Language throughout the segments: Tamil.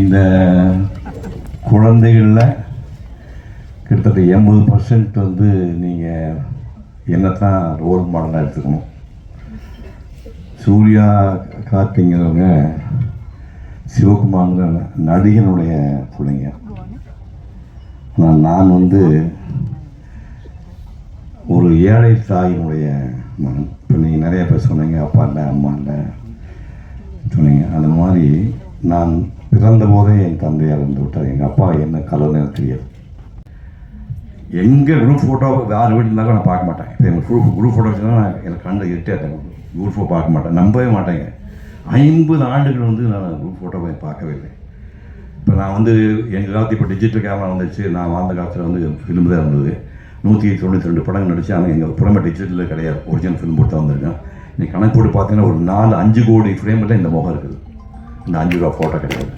இந்த குழந்தைகளில் கிட்டத்தட்ட எண்பது பர்சன்ட் வந்து நீங்கள் என்ன தான் ரோல் மாடலாக எடுத்துக்கணும். சூர்யா கார்த்திங்கிறவங்க சிவகுமார்ங்கிற நடிகனுடைய பிள்ளைங்க. ஆனால் நான் வந்து ஒரு ஏழை தாயினுடைய மகன். இப்போ நீங்கள் நிறைய பேர் சொன்னீங்க அப்பா இல்லை அம்மா இல்லை சொன்னீங்க. அந்த மாதிரி நான் பிறந்த போதே என் தந்தை இருந்து விட்டார். எங்கள் அப்பா என்ன கலர் தெரியாது. எங்கே குரூப் ஃபோட்டோ யார் வீட்டில் இருந்தாலும் நான் பார்க்க மாட்டேன். இப்போ எங்கள் குரூப் குரூப் ஃபோட்டோ வச்சுன்னா நான் எனக்கு கண்டு இருட்டேன் குரூப் ஃபோட்டோ பார்க்க மாட்டேன். நம்பவே மாட்டேங்க ஐம்பது ஆண்டுகள் வந்து நான் குரூப் ஃபோட்டோ போய் பார்க்கவே இல்லை. இப்போ நான் வந்து எங்கள் காலத்து இப்போ டிஜிட்டல் கேமரா வந்துச்சு நான் வாழ்ந்த காலத்தில் வந்து ஃபிலிம் தான் இருந்தது. நூற்றி தொண்ணூற்றி ரெண்டு படங்கள் நடிச்சு ஆனால் எங்கள் புறமே டிஜிட்டலில் கிடையாது. ஒரிஜினல் ஃபிலிம் போட்டு தான் வந்திருக்கேன். நீ கணக்கு போட்டு பார்த்தீங்கன்னா ஒரு நாலு அஞ்சு கோடி ஃப்ரேமில் இந்த முகம் இருக்குது. இந்த அஞ்சு ரூபா போட்டோ கிடையாது.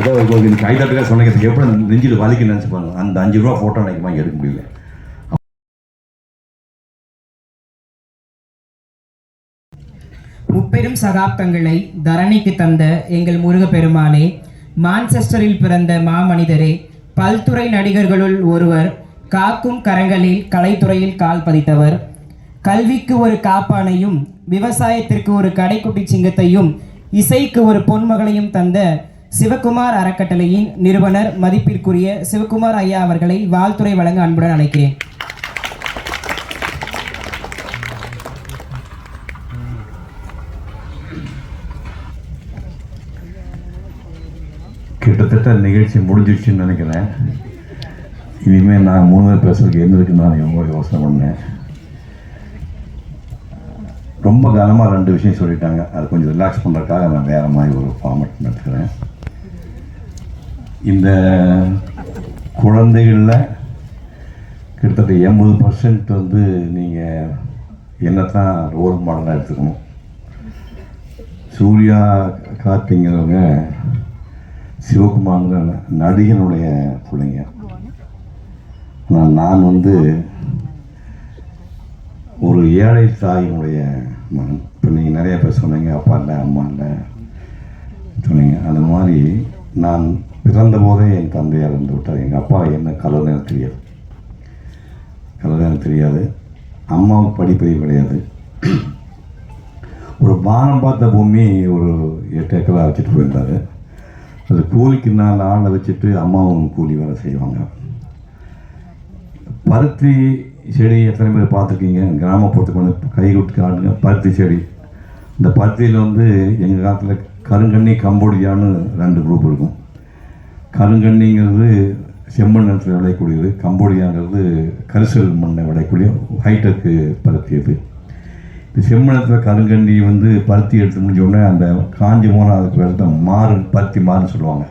ஏதோ உங்களுக்கு இந்த கைதட்டுக்காக சொன்னீங்க எப்படி நெஞ்சில் வலிக்கு நினச்சி பாருங்க. அந்த அஞ்சு ரூபா ஃபோட்டோ எனக்கு எடுக்க முடியல. முப்பெரும் சகாப்தங்களை தரணிக்கு தந்த எங்கள் முருகப்பெருமானே மான்செஸ்டரில் பிறந்த மாமனிதரே பல்துறை நடிகர்களுள் ஒருவர் காக்கும் கரங்களில் கலைத்துறையில் கால் பதித்தவர். கல்விக்கு ஒரு காப்பானையும் விவசாயத்திற்கு ஒரு கடைக்குட்டி சிங்கத்தையும் இசைக்கு ஒரு பொன்மகளையும் தந்த சிவகுமார் அறக்கட்டளையின் நிறுவனர் மதிப்பிற்குரிய சிவகுமார் ஐயா அவர்களை வாழ்த்துறை வழங்க அன்புடன் அழைக்கிறேன். கிட்டத்தட்ட நிகழ்ச்சி முடிஞ்சிடுச்சுன்னு நினைக்கிறேன். இனிமேல் நான் மூணு பேர் பேசுறதுக்கு எந்த இருக்குன்னு நான் எவ்வளோ யோசனை பண்ணேன். ரொம்ப கனமாக ரெண்டு விஷயம் சொல்லிட்டாங்க. அது கொஞ்சம் ரிலாக்ஸ் பண்ணுறதுக்காக நான் வேறு மாதிரி ஒரு ஃபார்மேட் நடத்துகிறேன் இந்த குழந்தைகளில் கிட்டத்தட்ட எண்பது பர்சன்ட் வந்து நீங்கள் என்ன தான் ரோல் மாடலாக எடுத்துக்கணும். சூர்யா கார்த்திங்கிறவங்க சிவகுமார்ங்கிற நடிகனுடைய பிள்ளைங்க. ஆனால் நான் வந்து ஒரு ஏழை தாயினுடைய மகன். இப்போ நீங்கள் நிறைய பேர் சொன்னீங்க அப்பா இல்லை அம்மா இல்லை. சொன்னீங்க. அந்த மாதிரி நான் பிறந்த போதே என் தந்தையார் இருந்து விட்டார். எங்கள் அப்பா என்ன கலர் எனக்கு தெரியாது. கலர் எனக்கு தெரியாது. அம்மாவுக்கு படிப்பறிவு கிடையாது. ஒரு வானம் பார்த்த பூமி ஒரு எட்டு ஏக்கராக வச்சுட்டு போயிருந்தாரு. அது கூலிக்கு நான் ஆளை வச்சுட்டு அம்மாவும் கூலி வேலை செய்வாங்க. பருத்தி செடி எத்தனை பேர் பார்த்துருக்கீங்க? கிராமப்புறத்துக்கு வந்து கை விட்டு காட்டுங்க. பருத்தி செடி. இந்த பருத்தியில் வந்து எங்கள் காலத்தில் கருங்கண்ணி கம்போடியான்னு ரெண்டு குரூப் இருக்கும். கருங்கண்ணிங்கிறது செம்மண் நிலத்தில் விளையக்கூடியது. கம்போடியாங்கிறது கரிசல் மண்ணை விளையக்கூடிய ஹைடெக்கு பருத்தி அது இந்த செம்மணத்தில் கருங்கண்ணி வந்து பருத்தி எடுத்து முடிஞ்சோடனே அந்த காஞ்சி போனால் அதுக்கு பேர் தான் மாறு பருத்தி மாறுன்னு சொல்லுவாங்க.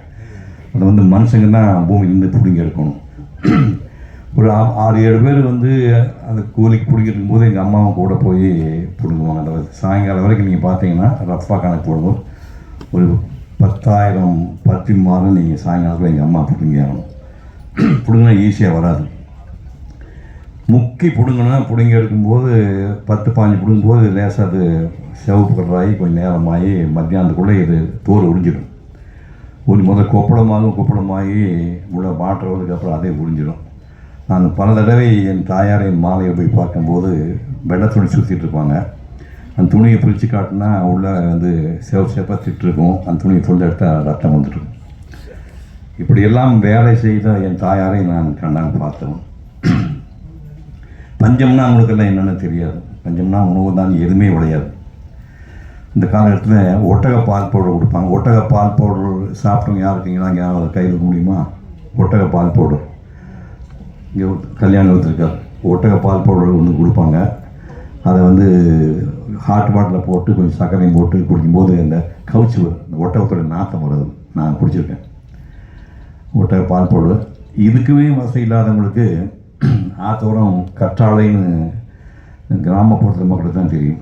அதை வந்து மனுஷங்க தான் பூமியிலேருந்து பிடிங்க எடுக்கணும். ஒரு ஆ- ஆறு ஏழு பேர் வந்து அந்த கூலிக்கு பிடிக்கிறதுக்கும் போது எங்கள் அம்மாவும் கூட போய் பிடுங்குவாங்க. அந்த சாயங்காலம் வரைக்கும் நீங்கள் பார்த்தீங்கன்னா ரஃபா கணக்கு போடும்போது ஒரு பத்தாயிரம் பத்து மாதம் நீங்கள் சாயங்காலத்தில் எங்கள் அம்மா பிடுங்கி ஆகணும் பிடுங்கினா ஈஸியாக வராது. முக்கி பிடுங்கினா பிடுங்கி எடுக்கும்போது பத்து பாஞ்சு பிடுங்கும்போது லேசாக அது சிவப்பு கலராகி கொஞ்சம் நேரமாகி மத்தியானத்துக்குள்ளே இது தோல் உறிஞ்சிடும். ஒரு முதல் கொப்பளமாகும் கொப்பளமாகி உள்ள மாற்றுறதுக்கு அப்புறம் அதே உறிஞ்சிடும். நான் பல தடவை என் தாயாரை மாலையை போய் பார்க்கும்போது வெள்ளை துணி சுற்றிட்டு இருப்பாங்க. அந்த துணியை பிரித்து காட்டினா உள்ளே வந்து சேவ் சேப்பாக திட்டிருக்கும் அந்த துணியை தொல்லை எடுத்தால் ரத்தம் வந்துடும் இப்படியெல்லாம் வேலை செய்த என் தாயாரை நான் கண்ணால் பார்த்தோம் பஞ்சம்னா அவங்களுக்கெல்லாம் என்னென்னு தெரியாது. பஞ்சம்னா உணவு தான் எதுவுமே உடையாது. இந்த காலகட்டத்தில் ஒட்டக பால் பவுடர் கொடுப்பாங்க. ஒட்டக பால் பவுடர் சாப்பிட்டவங்க யார் இருக்கீங்களா? இங்கே யாராவது கையில் முடியுமா? ஒட்டக பால் பவுடர். இங்கே கல்யாணத்தில் இருக்க ஒட்டக பால் பவுடர் வந்து கொடுப்பாங்க. அதை வந்து ஹாட் வாட்டரில் போட்டு கொஞ்சம் சர்க்கரையும் போட்டு குடிக்கும்போது அந்த கவுச்சி வரும். இந்த ஒட்டகத்தோட நாத்தம் வருது நான் குடிச்சிருக்கேன். ஒட்டக பால் பவுடர். இதுக்குமே வசதி இல்லாதவங்களுக்கு ஆத்தோரம் கற்றாழைன்னு கிராமப்புறத்தில் மக்களுக்கு தான் தெரியும்.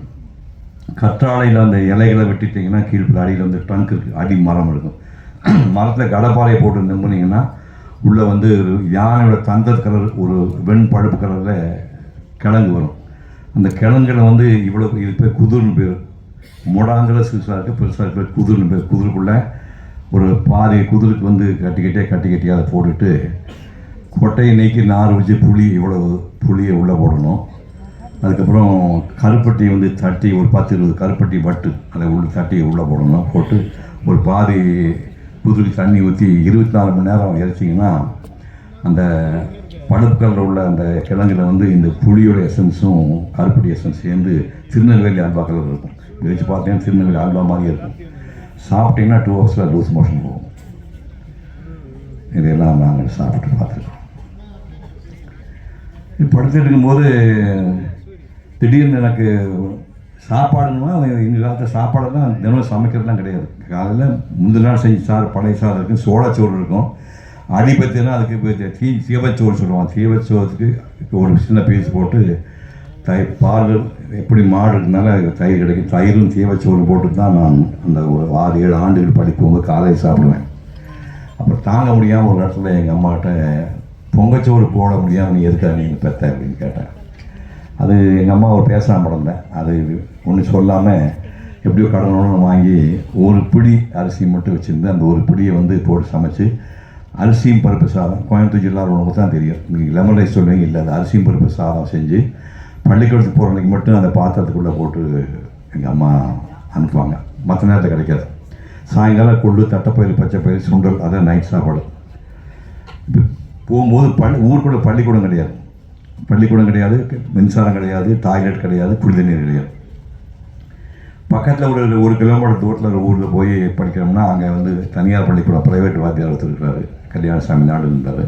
கற்றாழையில் அந்த இலைகளை வெட்டிட்டிங்கன்னா கீழ்ப்பில் அடியில் வந்து ட்ரங்க் இருக்குது அடி மரம் இருக்கும். மரத்தில் கடப்பாறையை போட்டு நிம்புனீங்கன்னா உள்ளே வந்து யானையோட தந்த கலர் ஒரு வெண் பழுப்பு கலரில் கிழங்கு வரும். அந்த கிழங்குல வந்து இவ்வளோ இது பேர் குதிர்னு பேர். முடாங்கிற சிறுசாக இருக்குது பெருசாக இருக்கிற குதிர்னு பேர். குதிருக்குள்ளே ஒரு பாதி குதிருக்கு வந்து கட்டிக்கிட்டே கட்டி கட்டி அதை போட்டுட்டு கொட்டையை நீக்கி நார் வச்சு புளி இவ்வளவு புளியை உள்ளே போடணும். அதுக்கப்புறம் கருப்பட்டி வந்து தட்டி ஒரு பத்து இருபது கருப்பட்டி வட்டு அதை உள்ள தட்டி உள்ளே போடணும். போட்டு ஒரு பாதி குதிரைக்கு தண்ணி ஊற்றி இருபத்தி நாலு மணி நேரம் இறைச்சிங்கன்னா அந்த பழுப்பு உள்ள அந்த கிழங்குல வந்து இந்த புளியோட எசன்ஸும் கருப்படி எசன்ஸ் சேர்ந்து திருநெல்வேலி அல்வா கலர் இருக்கும் இறைச்சி பார்த்தீங்கன்னா திருநெல்வேலி அல்வா மாதிரியே இருக்கும். சாப்பிட்டீங்கன்னா டூ ஹவர்ஸில் லூஸ் மோஷன் போகும். இதையெல்லாம் நாங்கள் சாப்பிட்டு பார்த்துருக்கோம். படுத்துட்டு இருக்கும்போது திடீர்னு எனக்கு சாப்பாடுன்னா எங்கள் காலத்தில் சாப்பாடுலாம் தினமும் சமைக்கிறதுலாம் கிடையாது. காலையில் முந்தின நாள் செஞ்சு சாறு பழைய சாறு இருக்கும் சோளச்சோறு இருக்கும். அடி அதுக்கு தீ சீவச்சோறு சொல்லுவாங்க. சீவச்சோறுக்கு ஒரு சின்ன பீஸ் போட்டு தயிர் பால் எப்படி மாடு இருக்கனால தயிர் கிடைக்கும். தயிரும் தீவச்சோறு போட்டு தான் நான் அந்த ஒரு ஆறு ஏழு ஆண்டுகள் படிக்கும்போது காலையில் சாப்பிடுவேன். அப்புறம் தாங்க முடியாமல் ஒரு இடத்துல எங்கள் அம்மாட்ட பொங்கச்சோறு போட முடியாமல் நீ எதுக்காக நீங்கள் பெத்த? அப்படின்னு கேட்டேன். அது எங்கள் அம்மா ஒரு பேசலாம் படல அது ஒன்று சொல்லாமல் எப்படியோ கடனோடு வாங்கி ஒரு பிடி அரிசி மட்டும் வச்சுருந்து அந்த ஒரு பிடியை வந்து போட்டு சமைச்சு அரிசியும் பருப்பு சாதம். கோயம்புத்தூர் ஜில்லா உனக்கு தான் தெரியும். நீங்கள் லெமன் ரைஸ் சொல்லுவீங்க இல்லை அது அரிசியும் பருப்பு சாதம் செஞ்சு பள்ளிக்கூடத்துக்கு போகிற அன்னைக்கு மட்டும் அந்த பாத்திரத்துக்குள்ளே போட்டு எங்கள் அம்மா அனுப்புவாங்க. மற்ற நேரத்தில் கிடைக்காது. சாயங்காலம் கொள்ளு தட்டைப்பயிறு பச்சைப்பயிறு சுண்டல் அதான் நைட் சாப்பாடு. போகும்போது பள்ளி ஊருக்குள்ளே பள்ளிக்கூடம் கிடையாது. பள்ளிக்கூடம் கிடையாது மின்சாரம் கிடையாது டாய்லெட் கிடையாது குடிநீர் கிடையாது. பக்கத்தில் ஒரு ஒரு கிலோமீட்டர் தூரத்தில் ஒரு ஊரில் போய் படிக்கிறோம்னா அங்கே வந்து தனியார் பள்ளிக்கூடம் ப்ரைவேட் வாத்தியார் ஒருத்தர் கல்யாண கல்யாணசாமி நாடு இருந்தார்.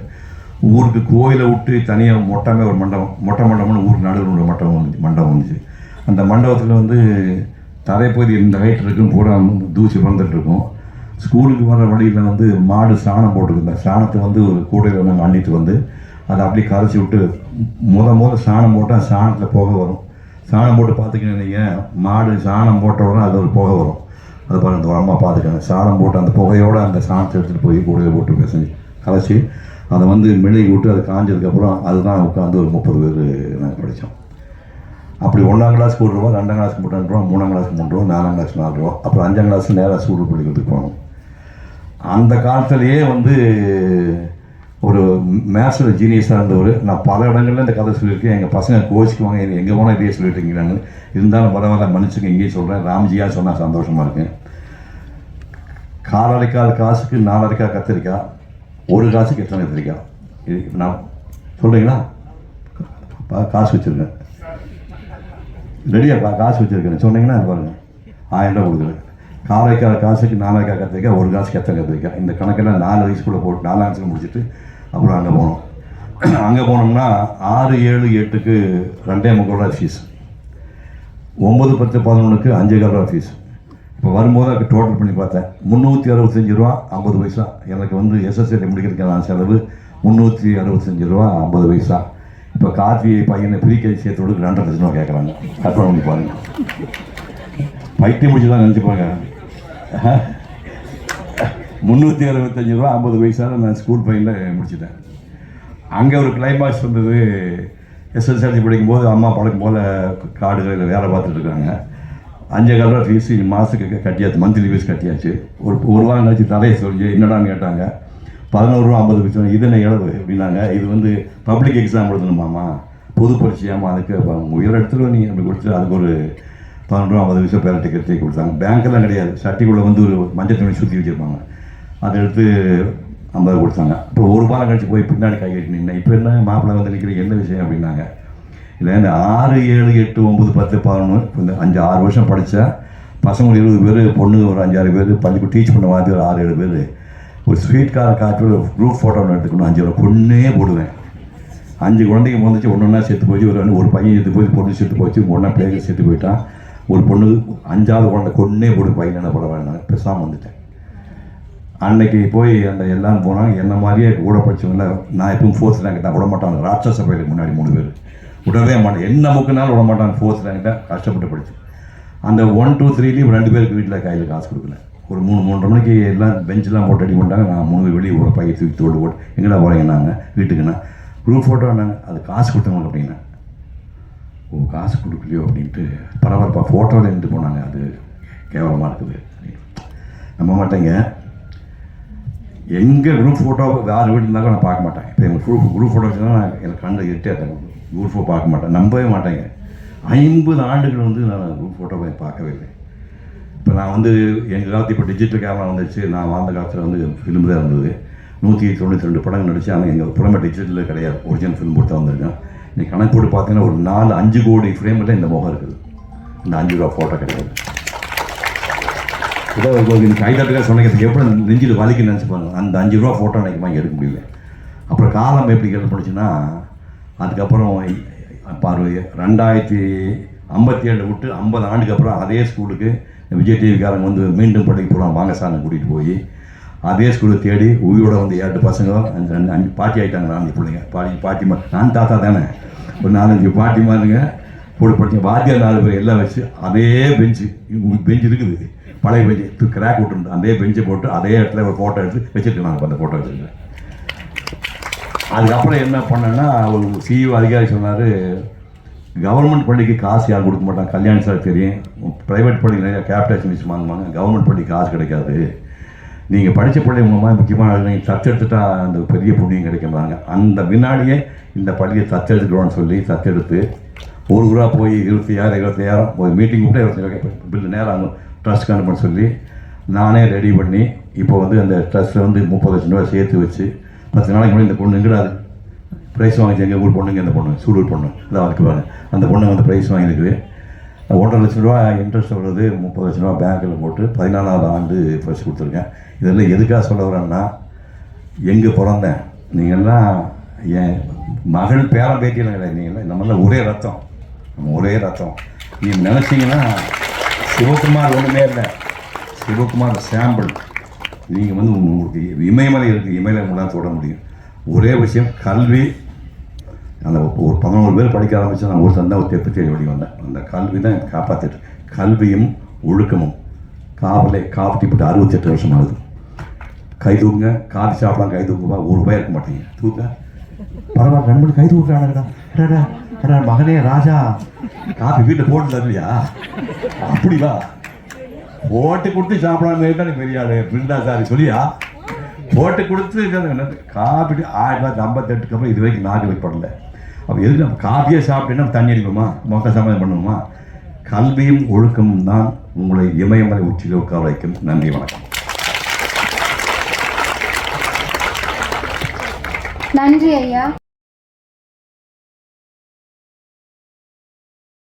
ஊருக்கு கோயிலை விட்டு தனியாக மொட்டமே ஒரு மண்டபம் மொட்டை மண்டபம்னு ஊர் நடுவில் ஒரு மண்டபம் வந்துச்சு மண்டபம் வந்துச்சு. அந்த மண்டபத்தில் வந்து தரைப்பகுதி இந்த ஹைட் இருக்கும் பூரா தூசி வந்துட்டுருக்கும் ஸ்கூலுக்கு வர வழியில் வந்து மாடு சாணம் போட்டுருக்கு இந்த சாணத்தை வந்து ஒரு கூடையில் நாங்கள் அண்ணிட்டு வந்து அதை அப்படியே கரைச்சி விட்டு முத முத சாணம் போட்டால் சாணத்தில் புகை வரும். சாணம் போட்டு பார்த்துக்கிங்க நீங்கள் மாடு சாணம் போட்ட உடனே அது ஒரு புகை வரும். அது பாருங்க அந்த உரமாக பார்த்துக்கங்க. சாணம் போட்டு அந்த புகையோடு அந்த சாணத்தை எடுத்துகிட்டு போய் கூடையில் போட்டு பேசி கரைச்சி அதை வந்து மெழுகி விட்டு அது காஞ்சதுக்கப்புறம் அதுதான் உட்காந்து ஒரு முப்பது பேர் நாங்கள் படித்தோம் அப்படி ஒன்றாம் கிளாஸ்க்கு ஒரு ரூபா ரெண்டாம் கிளாஸ்க்கு மூணு ரூபா மூணாம் கிளாஸ்க்கு மூணு ரூபா நாலாம் கிளாஸ் நாலு ரூபா. அப்புறம் அஞ்சாம் கிளாஸ் நேராக சூடு பள்ளிக்கூடத்துக்கு போனோம். அந்த காலத்திலேயே வந்து ஒரு மேத்ஸில் ஜீனியஸாக இருந்தவர் நான் பல இடங்களில் இந்த கதை சொல்லியிருக்கேன். எங்கள் பசங்க கோச்சிக்குவாங்க எங்கே போனால் இதே சொல்லிட்டு இருக்கீங்கன்னு இருந்தாலும் பரவாயில்ல மன்னிச்சுங்க இங்கேயும் சொல்கிறேன் ராம்ஜியாக சொன்னால் சந்தோஷமாக இருக்கேன் காலரைக்கால் காசுக்கு நாலரைக்கா கத்திரிக்காய் ஒரு காசுக்கு எத்தனை கத்திரிக்காய் இது நான் சொல்கிறீங்களா காசு வச்சுருக்கேன் ரெடியாக காசு வச்சுருக்கேன் சொன்னீங்கன்னா பாருங்கள் ஆயிரம் ரூபா கொடுக்குறேன். காலைக்கால் காசுக்கு நாலாயிரம் கத்திரிக்காய் ஒரு காசுக்கு எத்தனை கத்திரிக்காய் இந்த கணக்கெல்லாம் நாலு வயசுக்குள்ளே போட்டு நாலாம் கிளாஸில் முடிச்சுட்டு அப்புறம் அங்கே போனோம். அங்கே போனோம்னா ஆறு ஏழு எட்டுக்கு ரெண்டே முக்கால் ரூபா ஃபீஸ் ஒம்பது பத்து பதினொன்றுக்கு அஞ்சு கால் ரூபா ஃபீஸ் இப்போ வரும்போது அதுக்கு டோட்டல் பண்ணி பார்த்தேன். முந்நூற்றி அறுபத்தஞ்சு ரூபா ஐம்பது பைசா. எனக்கு வந்து எஸ்எஸ்எல் முடிக்கிறதுக்கான செலவு முந்நூற்றி அறுபத்தஞ்சு ரூபா ஐம்பது பைசா. இப்போ கார்த்திகை பையனை ப்ரீகேஜி சேர்த்தோடு ரெண்டரை லட்சம் ரூபா கேட்குறாங்க கற்பனை பண்ணி பாருங்கள் பைத்தியம் முடிச்சு தான் நினச்சிப்பாங்க. முந்நூற்றி அறுபத்தஞ்சு ரூபா ஐம்பது பைசாவில் நான் ஸ்கூல் பையனில் முடிச்சிட்டேன். அங்கே ஒரு கிளைமாக்ஸ் வந்தது. எஸ்எஸ்எல்சி படிக்கும்போது அம்மா பழக்கம் போல் காடுகளில் வேலை பார்த்துட்டு இருக்காங்க. அஞ்சு கால் ரூபா ஃபீஸ் மாதத்துக்கு கட்டியாச்சு மந்த்லி ஃபீஸ் கட்டியாச்சு. ஒரு ஒரு வாரம் கழிச்சு தலையை சொல்லி என்னடான்னு கேட்டாங்க. பதினோரு ஐம்பது பைசா இது என்ன இழவு அப்படின்னாங்க. இது வந்து பப்ளிக் எக்ஸாம் எழுதணுமாம்மா? பொது பரீட்சையாமா அதுக்கு உயர் இடத்துல நீ அப்படி கொடுத்து அதுக்கு ஒரு பதினொன்று ரூபா ஐம்பது பைசா பேர டிக்கெட் கொடுத்தாங்க. பேங்க்கெல்லாம் கிடையாது. சட்டிக்குள்ளே வந்து ஒரு மஞ்சள் துணி சுற்றி வச்சுருப்பாங்க. அதை எடுத்து ஐம்பது கொடுத்தாங்க. இப்போ ஒரு வாரம் கழிச்சு போய் பின்னாடி கை கட்டி நின்னேன். இப்போ என்ன மாப்பிள்ளை வந்து நிற்கிற என்ன விஷயம் அப்படின்னாங்க. இல்லை இந்த ஆறு ஏழு எட்டு ஒம்பது பத்து பதினொன்று இந்த அஞ்சு ஆறு வருஷம் படித்தா பசங்க ஒரு இருபது பேர் பொண்ணு ஒரு அஞ்சாறு பேர் பள்ளிக்கு டீச் பண்ண மாதிரி ஒரு ஆறு ஏழு பேர். ஒரு ஸ்வீட் காரை காட்டி ஒரு குரூப் ஃபோட்டோ ஒன்று எடுத்துக்கணும். அஞ்சு ஒரு பொண்ணே போடுவேன். அஞ்சு குழந்தைங்க வந்துச்சு ஒன்று ஒன்றா செத்து போச்சு ஒரு ஒரு பையன் செத்து போச்சு பொண்ணு செத்து போச்சு ஒன்றா பிள்ளைங்க செத்து போயிட்டான். ஒரு பொண்ணு அஞ்சாவது குழந்தை கொன்னே போட்டு பையன் என்ன போட வேண்டாம் பெருசாக வந்துட்டேன். அன்னைக்கு போய் அந்த எல்லாம் போனாங்க என்ன மாதிரியே கூட படிச்சவங்கள நான் எப்பவும் ஃபோர்த் ரேங்க் தான் விட மாட்டாங்க ராட்சச பயிலுக்கு முன்னாடி மூணு பேர். விடவே மாட்டேன். என்ன முக்குனாலும் விட மாட்டாங்க ஃபோர்த் ரேங்க் தான் கஷ்டப்பட்டு படிச்சு. அந்த ஒன் டூ த்ரீலேயும் ரெண்டு பேருக்கு வீட்டில் கையில் காசு கொடுக்கல. ஒரு மூணு மூன்றரை மணிக்கு எல்லாம் பெஞ்செலாம் போட்டு அடி பண்ணிட்டாங்க. நான் மூணு பேர் வெளியே ஒரு பையன் தூக்கி தோடு போட்டு எங்கடா போகிறீங்கன்னாங்க வீட்டுக்குண்ணா குரூப் ஃபோட்டோன்னாங்க அது காசு கொடுத்தவங்க அப்படின்னா ஓ காசு கொடுக்கலையோ அப்படின்ட்டு பரவாயில்லப்பா ஃபோட்டோவில் இருந்து போனாங்க. அது கேவலமாக இருக்குது. நம்ப மாட்டேங்க. எங்கள் குரூப் ஃபோட்டோ வேறு வீடு இருந்தாலும் நான் பார்க்க மாட்டேன். இப்போ எங்கள் குரூப் குரூப் ஃபோட்டோ வச்சுன்னா நான் எனக்கு கண்டு இருட்டேன் குரூப் ஃபோட்டோ பார்க்க மாட்டேன். நம்பவே மாட்டேங்க. ஐம்பது ஆண்டுகள் வந்து நான் குரூப் ஃபோட்டோ போய் பார்க்கவே இல்லை. இப்போ நான் வந்து எங்கள் காலத்து இப்போ டிஜிட்டல் கேமரா வந்துச்சு நான் வாழ்ந்த காலத்தில் வந்து ஃபிலிம் தான் இருந்தது. நூற்றி தொண்ணூற்றி ரெண்டு படங்கள் நடிச்சு ஆனால் எங்கள் புறமே டிஜிட்டலில் கிடையாது. ஒரிஜினல் ஃபிலிம் போட்டு வந்திருக்கேன். நீ கணக்கு போட்டு பார்த்தீங்கன்னா ஒரு நாலு அஞ்சு கோடி ஃப்ரேமில் இந்த முகம் இருக்குது. இந்த அஞ்சு ரூபா ஃபோட்டோ கிடையாது. இதோ எனக்கு இந்த சொன்னதுக்கு எப்படி நெஞ்சில் வலிக்கு நினச்சிப்பாங்க அந்த அஞ்சு ரூபா ஃபோட்டோ எனக்கு வாங்கி எடுக்க முடியல. அப்புறம் காலம் எப்படி கேள்விப்படுச்சுன்னா அதுக்கப்புறம் பாரு ரெண்டாயிரத்தி ஐம்பத்தி ஏழு விட்டு ஐம்பது ஆண்டுக்கு அப்புறம் அதே ஸ்கூலுக்கு விஜய் டிவிக்காரங்க வந்து மீண்டும் படிக்க போகிறான் வாங்க சார்னு கூட்டிகிட்டு போய் அதே ஸ்கூலில் தேடி உயிரோட வந்து ஏழு பசங்க அஞ்சு பாட்டி ஆகிட்டாங்க நாலஞ்சு பிள்ளைங்க. பாட்டி பாட்டிமா நான் தாத்தா தானே. ஒரு நாலஞ்சு பாட்டிமாருங்க போட்டு படிச்ச வாத்தியார் நாலு பேர் எல்லாம் வச்சு அதே பெஞ்சு பெஞ்சு இருக்குது. பழைய பெஞ்சு கிராக் விட்டுருந்து அதே பெஞ்சை போட்டு அதே இடத்துல ஒரு ஃபோட்டோ எடுத்து வச்சுருக்கேன் நான் அந்த ஃபோட்டோ வச்சுருக்கேன். அதுக்கப்புறம் என்ன பண்ணேன்னா ஒரு சிஇஓ அதிகாரி சொன்னார் கவர்மெண்ட் பள்ளிக்கு காசு யாரும் கொடுக்க மாட்டாங்க. கல்யாணம் சார் தெரியும். ப்ரைவேட் பள்ளிக்கு நிறையா கேபிடேஷன் வச்சு வாங்குவாங்க. கவர்மெண்ட் பள்ளிக்கு காசு கிடைக்காது. நீங்கள் படித்த பிள்ளை மூலமாக முக்கியமான நீங்கள் தத்தெடுத்துட்டா அந்த பெரிய புண்ணியம் கிடைக்கும்பாங்க. அந்த வினாடியே இந்த பள்ளியை தத்தெடுத்துக்கிறோன்னு சொல்லி தத்தெடுத்து ஒரு ஊராக போய் இருபத்தையாயிரம் இருபத்தையாயிரம் ஒரு மீட்டிங் கூட இருபத்தி பில்லு நேரம் ஆகும் ட்ரஸ்ட் அனுப்ப சொல்லி நானே ரெடி பண்ணி இப்போ வந்து அந்த ட்ரஸ்ட்டில் வந்து முப்பது லட்சம் ரூபாய் சேர்த்து வச்சு பத்து நாளைக்கு முன்னாடி இந்த பொண்ணு எங்கடாது ப்ரைஸ் வாங்கிச்சு எங்கள் ஊர் பொண்ணுங்க இந்த பொண்ணு சூடூர் பொண்ணு. அதான் வாழ்க்கை அந்த பொண்ணு வந்து ப்ரைஸ் வாங்கியிருக்குது ஒன்றரை லட்ச ரூபா இன்ட்ரெஸ்ட் வருது முப்பது லட்ச ரூபா பேங்க்கில் போட்டு பதினாலாவது ஆண்டு ஃபர்ஸ்ட் கொடுத்துருக்கேன். இதெல்லாம் எதுக்காக சொல்ல வரேன்னா எங்கே பிறந்தேன். நீங்கள்லாம் என் மகள் பேரன் பேட்டியெல்லாம் கிடையாது. நீங்கள்லாம் நம்மளாம் ஒரே ரத்தம். நம்ம ஒரே ரத்தம். நீங்கள் நினச்சிங்கன்னா சிவகுமார் ஒன்றுமே இல்லை. சிவகுமார் சாம்பிள். நீங்கள் வந்து உங்களுக்கு இமயமலை இருக்குது இமயமலை உங்களால் தொட முடியும். ஒரே விஷயம் கல்வி. அந்த ஒரு பதினோரு பேர் படிக்க ஆரம்பிச்சு நான் ஒரு தந்தா ஒரு தெப்பு தேடி வழி வந்தேன். அந்த கல்வி தான் காப்பாற்றிட்டு கல்வியும் ஒழுக்கமும். காவலை காப்பிட்டு போட்டு அறுபத்தெட்டு வருஷம் ஆகுது. கை தூக்குங்க. காஃபி சாப்பிடலாம் கை தூக்குப்பா. ஒரு ரூபாய் இருக்க மாட்டீங்க தூக்க? பரவாயில்ல ரெண்டு மணி கை தூக்குறானுங்கடா அடடா, மகனே ராஜா? காஃபி வீட்டில் போட்டு தரலையா அப்படிவா? போட்டு கொடுத்து சாப்பிடாம இருந்தா நீ பெரிய ஆளு பிருந்தா சாரி சொல்லியா? போட்டு கொடுத்து காப்பி ஆயிரத்தி தொள்ளாயிரத்தி ஐம்பத்தெட்டுக்கு அப்புறம் இது வரைக்கும் நாக்கு வைப்படல அப்போ எதுக்கு நம்ம காப்பியே சாப்பிட்டேன்னா தண்ணி அடிப்போமா? மொக்க சமையல் பண்ணுவோமா? கல்வியும் ஒழுக்கமும் தான் உங்களை இமயமலை உச்சியில் உட்கார வைக்கும். நன்றி வணக்கம். நன்றி ஐயா.